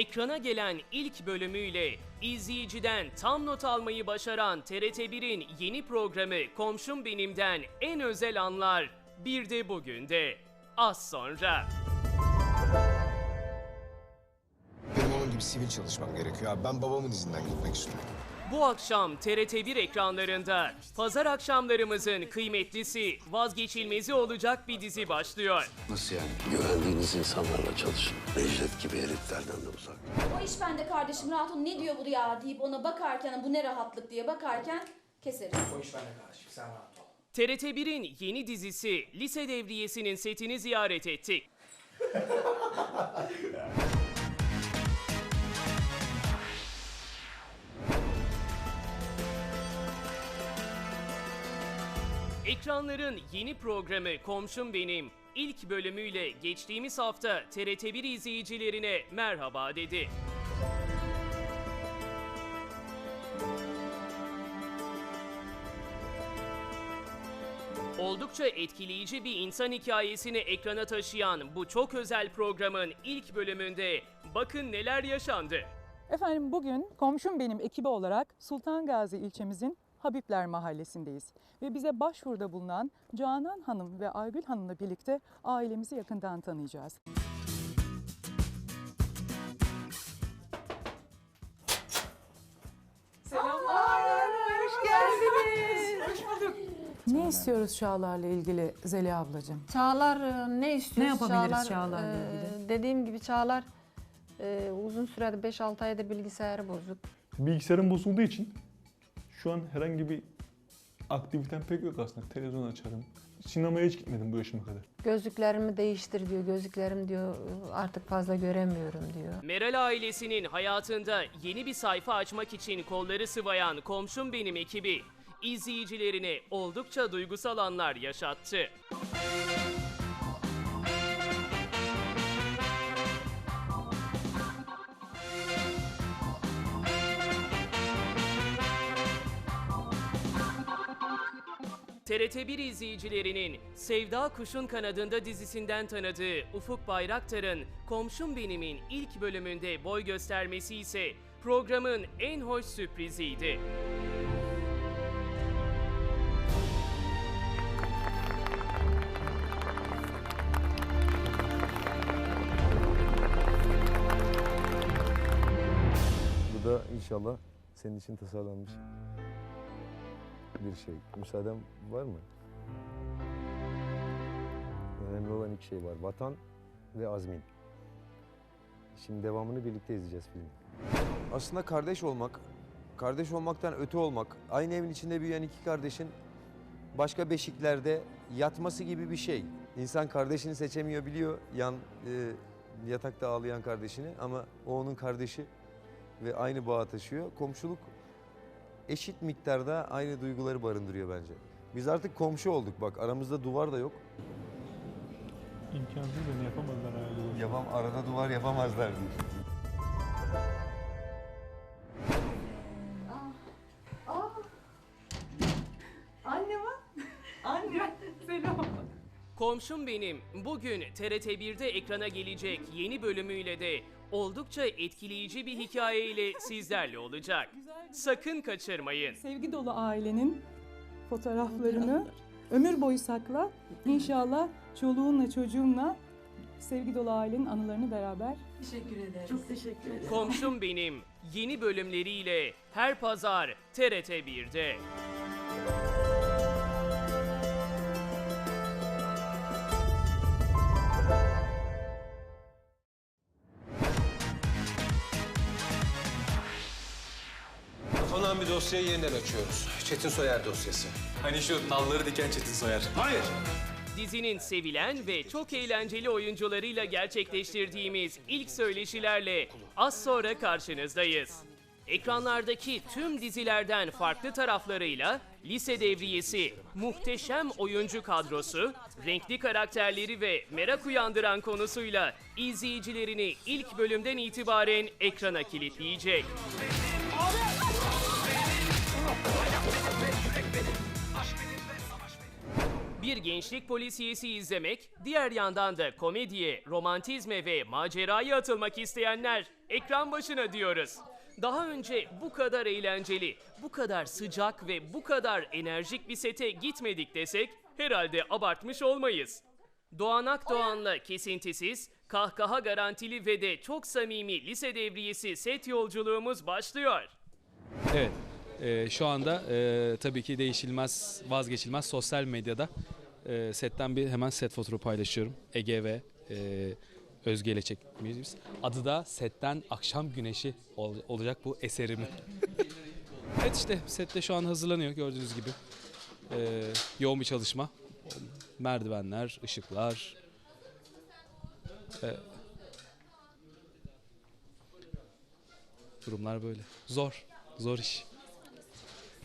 Ekrana gelen ilk bölümüyle izleyiciden tam not almayı başaran TRT1'in yeni programı Komşum Benim'den en özel anlar bir de bugün de. Az sonra. Benim onun gibi sivil çalışmam gerekiyor abi. Ben babamın izinden gitmek istiyorum. Bu akşam TRT1 ekranlarında pazar akşamlarımızın kıymetlisi, vazgeçilmezi olacak bir dizi başlıyor. Nasıl yani? Güvendiğiniz insanlarla çalışın. Necdet gibi heriflerden de uzak. O iş bende kardeşim rahat ol ne diyor bu ya deyip ona bakarken bu ne rahatlık diye bakarken keseriz. O iş bende kardeşim sen rahat ol. TRT1'in yeni dizisi Lise Devriyesi'nin setini ziyaret etti. Ekranların yeni programı Komşum Benim ilk bölümüyle geçtiğimiz hafta TRT1 izleyicilerine merhaba dedi. Oldukça etkileyici bir insan hikayesini ekrana taşıyan bu çok özel programın ilk bölümünde bakın neler yaşandı. Efendim bugün komşum benim ekibi olarak Sultan Gazi ilçemizin Habibler Mahallesi'ndeyiz. Ve bize başvuruda bulunan Canan Hanım ve Aygül Hanım'la birlikte ailemizi yakından tanıyacağız. Selamlar, hoş geldiniz. Hoş bulduk. Ne istiyoruz Çağlar'la ilgili Zeliha ablacığım? Çağlar e, ne istiyor? Ne yapabiliriz Çağlar'la e, ilgili? Dediğim gibi Çağlar e, uzun süredir 5-6 aydır bilgisayarı bozuk. Bilgisayarım bozulduğu için şu an herhangi bir aktivitem pek yok aslında. Televizyon açarım. Sinemaya hiç gitmedim bu yaşıma kadar. Gözlüklerimi değiştir diyor. Gözlüklerim diyor artık fazla göremiyorum diyor. Meral ailesinin hayatında yeni bir sayfa açmak için kolları sıvayan Komşum Benim ekibi izleyicilerine oldukça duygusal anlar yaşattı. TRT1 izleyicilerinin Sevda Kuşun Kanadında dizisinden tanıdığı Ufuk Bayraktar'ın Komşum Benim'in ilk bölümünde boy göstermesi ise programın en hoş sürpriziydi. Bu da inşallah senin için tasarlanmış bir şey. Müsaaden var mı? Önemli olan iki şey var. Vatan ve azmin. Şimdi devamını birlikte izleyeceğiz filmi. Aslında kardeş olmak, kardeş olmaktan öte olmak, aynı evin içinde büyüyen iki kardeşin başka beşiklerde yatması gibi bir şey. İnsan kardeşini seçemiyor biliyor yan e, yatakta ağlayan kardeşini ama o onun kardeşi ve aynı bağa taşıyor. Komşuluk eşit miktarda aynı duyguları barındırıyor bence. Biz artık komşu olduk bak aramızda duvar da yok. İmkansız da ne yapamazlar herhalde. Yapam arada duvar yapamazlar diyor. Anne var. Anne. Selam. Komşum Benim bugün TRT1'de ekrana gelecek yeni bölümüyle de oldukça etkileyici bir hikayeyle sizlerle olacak. Sakın kaçırmayın. Sevgi dolu ailenin fotoğraflarını ömür boyu sakla. İnşallah çoluğunla çocuğunla sevgi dolu ailenin anılarını beraber Komşum Benim yeni bölümleriyle her pazar TRT1'de. Kapanan bir dosyayı yeniden açıyoruz. Çetin Soyer dosyası. Hani şu nalları diken Çetin Soyer. Hayır. Dizinin sevilen ve çok eğlenceli oyuncularıyla gerçekleştirdiğimiz ilk söyleşilerle az sonra karşınızdayız. Ekranlardaki tüm dizilerden farklı taraflarıyla lise devriyesi, muhteşem oyuncu kadrosu, renkli karakterleri ve merak uyandıran konusuyla izleyicilerini ilk bölümden itibaren ekrana kilitleyecek. Bir gençlik polisiyesi izlemek, diğer yandan da komediye, romantizme ve maceraya atılmak isteyenler ekran başına diyoruz. Daha önce bu kadar eğlenceli, bu kadar sıcak ve bu kadar enerjik bir sete gitmedik desek herhalde abartmış olmayız. Doğan Akdoğan'la kesintisiz, kahkaha garantili ve de çok samimi lise devriyesi set yolculuğumuz başlıyor. Evet. E, şu anda e, tabii ki değişilmez, vazgeçilmez sosyal medyada e, setten bir hemen set fotoğrafı paylaşıyorum. Ege ve e, Özge ile çektiğimiz. Adı da setten akşam güneşi ol- olacak bu eserimin. evet işte sette şu an hazırlanıyor gördüğünüz gibi. E, yoğun bir çalışma. Merdivenler, ışıklar. E, durumlar böyle. Zor. Zor iş.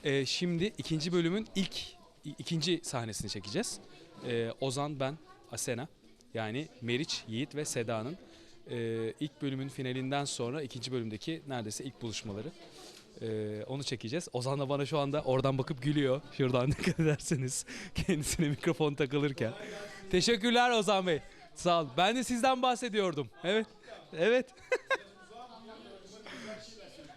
Ee, şimdi ikinci bölümün ilk ikinci sahnesini çekeceğiz. Ee, Ozan, ben, Asena yani Meriç, Yiğit ve Seda'nın e, ilk bölümün finalinden sonra ikinci bölümdeki neredeyse ilk buluşmaları. Ee, onu çekeceğiz. Ozan da bana şu anda oradan bakıp gülüyor. Şuradan dikkat ederseniz kendisine mikrofon takılırken. Teşekkürler Ozan Bey. Sağ ol. Ben de sizden bahsediyordum. Evet. Evet.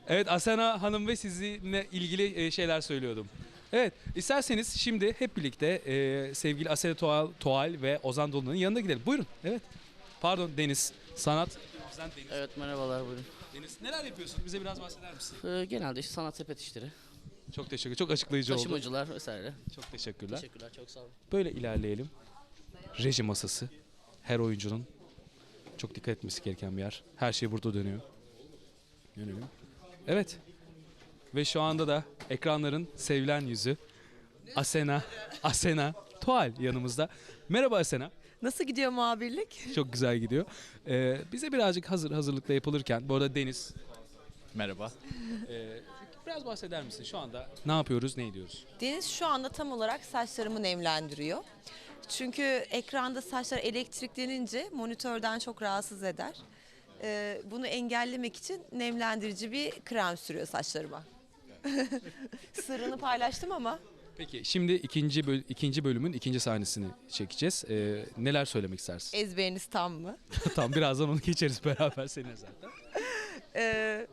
Evet Asena Hanım ve sizinle ilgili e, şeyler söylüyordum. Evet isterseniz şimdi hep birlikte e, sevgili Asena Toal, Toal ve Ozan Dolunay'ın yanına gidelim. Buyurun. Evet. Pardon Deniz. Sanat. Sen Deniz. Evet merhabalar buyurun. Deniz neler yapıyorsun? Bize biraz bahseder misin? Ee, genelde işte sanat sepet işleri. Çok teşekkür Çok açıklayıcı oldu. Taşımacılar vesaire. Çok teşekkürler. Teşekkürler çok sağ olun. Böyle ilerleyelim. Reji masası. Her oyuncunun çok dikkat etmesi gereken bir yer. Her şey burada dönüyor. Yönelim. Evet. Ve şu anda da ekranların sevilen yüzü Asena, Asena Tual yanımızda. Merhaba Asena. Nasıl gidiyor muhabirlik? Çok güzel gidiyor. Ee, bize birazcık hazır hazırlıkla yapılırken, bu arada Deniz. Merhaba. Ee, biraz bahseder misin şu anda? Ne yapıyoruz, ne ediyoruz? Deniz şu anda tam olarak saçlarımı nemlendiriyor. Çünkü ekranda saçlar elektriklenince monitörden çok rahatsız eder. Ee, bunu engellemek için nemlendirici bir krem sürüyor saçlarıma. Sırrını paylaştım ama. Peki şimdi ikinci böl- ikinci bölümün ikinci sahnesini çekeceğiz. Ee, neler söylemek istersin? Ezberiniz tam mı? tamam birazdan onu geçeriz beraber seninle zaten. Ee,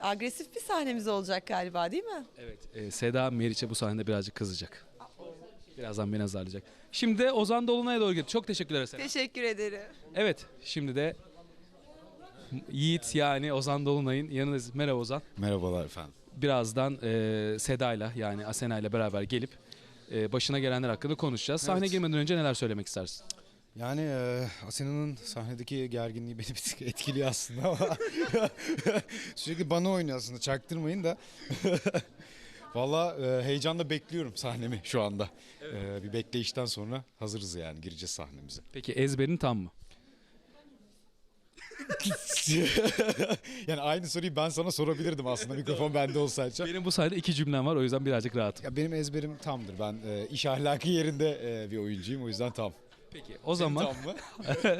agresif bir sahnemiz olacak galiba değil mi? Evet. e, Seda Meriç'e bu sahnede birazcık kızacak. Birazdan beni azarlayacak. Şimdi de Ozan Dolunay'a doğru gidiyor. Çok teşekkürler Seda. Teşekkür ederim. Evet şimdi de Yiğit yani Ozan Dolunay'ın yanındayız. Merhaba Ozan. Merhabalar efendim. Birazdan e, Seda'yla yani Asena'yla beraber gelip e, başına gelenler hakkında konuşacağız. Sahne Evet. girmeden önce neler söylemek istersin? Yani e, Asena'nın sahnedeki gerginliği beni bir tık etkiliyor aslında ama sürekli bana oynuyor aslında çaktırmayın da. Valla e, heyecanla bekliyorum sahnemi şu anda. E, bir bekleyişten sonra hazırız yani gireceğiz sahnemize. Peki ezberin tam mı? yani aynı soruyu ben sana sorabilirdim aslında mikrofon bende olsaydı. Benim bu sahnede iki cümlem var o yüzden birazcık rahatım. Ya benim ezberim tamdır. Ben e, iş ahlakı yerinde e, bir oyuncuyum o yüzden tam. Peki o zaman tam mı?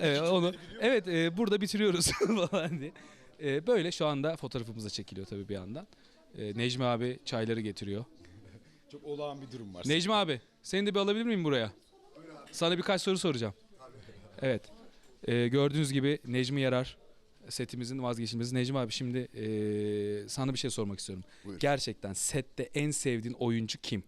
evet onu evet e, burada bitiriyoruz falan diye. E, böyle şu anda fotoğrafımız da çekiliyor tabii bir yandan. E, Necmi abi çayları getiriyor. Çok olağan bir durum var. Necmi abi seni de bir alabilir miyim buraya? Sana birkaç soru soracağım. Evet. E, gördüğünüz gibi Necmi Yarar setimizin vazgeçilmezi. Necmi abi şimdi e, sana bir şey sormak istiyorum. Buyur. Gerçekten sette en sevdiğin oyuncu kim?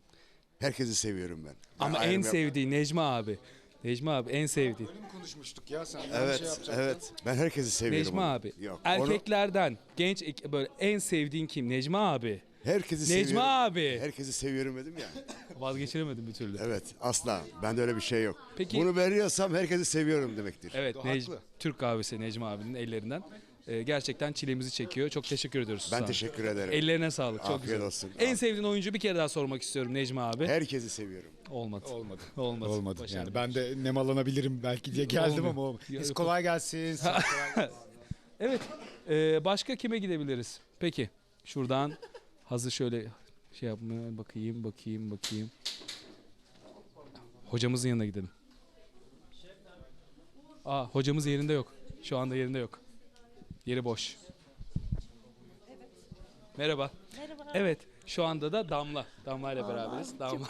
Herkesi seviyorum ben. Ama Ben en ayrım yapmam. sevdiğin Necmi abi. Necmi abi en sevdiğin. konuşmuştuk ya sen Evet, evet. Ben herkesi seviyorum. Necmi onu. abi. Yok. onu- Erkeklerden genç ek- böyle en sevdiğin kim? Necmi abi. Herkesi Necmi seviyorum. abi. Herkesi seviyorum dedim ya. Vazgeçiremedim bir türlü. Evet, asla. Bende öyle bir şey yok. Peki- Bunu veriyorsam herkesi seviyorum demektir. Evet Necmi, haklı. Türk kahvesi Necmi abinin ellerinden. Ee, gerçekten çilemizi çekiyor. Çok teşekkür ediyoruz. Ben sana. teşekkür ederim. Ellerine sağlık. Çok Afiyet güzel. olsun. En sevdiğin oyuncu bir kere daha sormak istiyorum Necmi abi. Herkesi seviyorum. Olmadı. Olmadı. Olmadı. Olmadı. Yani ben de nemalanabilirim belki diye geldim Olmuyor. ama olmadı. Ya, Neyse, kolay gelsin. Evet. ee, başka kime gidebiliriz? Peki. Şuradan hazır şöyle şey yapmaya bakayım, bakayım, bakayım. Hocamızın yanına gidelim. Aa, hocamız yerinde yok. Şu anda yerinde yok. Yeri boş. Merhaba. Merhaba. Evet, şu anda da Damla. Damla ile beraberiz. Damla.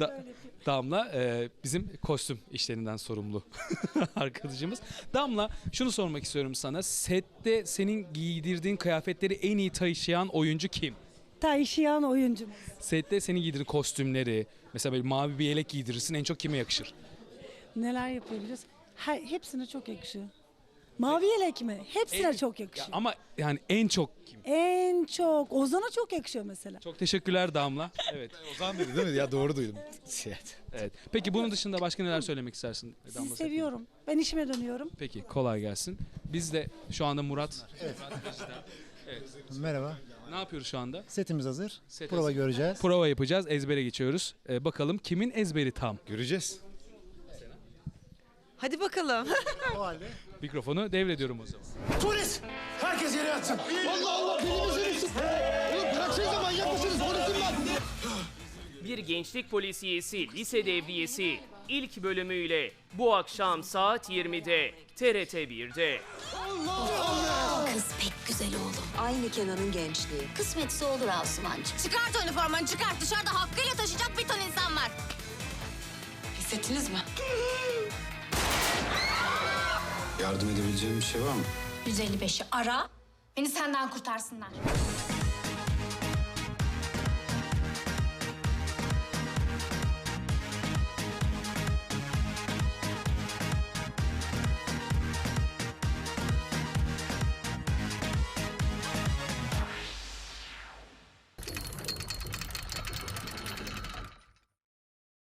Da- Damla e, bizim kostüm işlerinden sorumlu arkadaşımız. Damla şunu sormak istiyorum sana. Sette senin giydirdiğin kıyafetleri en iyi taşıyan oyuncu kim? Taşıyan oyuncumuz. Sette senin giydirdiğin kostümleri, mesela böyle mavi bir yelek giydirirsin en çok kime yakışır? Neler yapabiliriz? Ha, hepsine çok yakışıyor. Mavi yelek mi? Hepsine çok yakışıyor. Ama yani en çok kim? En çok. Ozan'a çok yakışıyor mesela. Çok teşekkürler Damla. Evet. Ozan dedi değil mi? Ya doğru duydum. Evet. Peki bunun dışında başka neler söylemek istersin? Sizi Damla? seviyorum. Ben işime dönüyorum. Peki kolay gelsin. Biz de şu anda Murat. Evet. Merhaba. Ne yapıyoruz şu anda? Setimiz hazır. Set Prova hazır. göreceğiz. Prova yapacağız. Ezbere geçiyoruz. Ee, bakalım kimin ezberi tam? Göreceğiz. Hadi bakalım. Mikrofonu devrediyorum o zaman. Polis! Herkes yere yatsın. Allah Allah deli misiniz? Oğlum bıraksanıza manyak mısınız? Polisim ben. Bir gençlik polisiyesi, lise devriyesi ilk bölümüyle bu akşam saat 20'de TRT 1'de. Kız pek güzel oğlum. Aynı Kenan'ın gençliği. Kısmetse olur Asumancığım. Çıkart üniformanı çıkart. Dışarıda hakkıyla taşıyacak bir ton insan var. Hissettiniz mi? Yardım edebileceğim bir şey var mı? 155'i ara. Beni senden kurtarsınlar.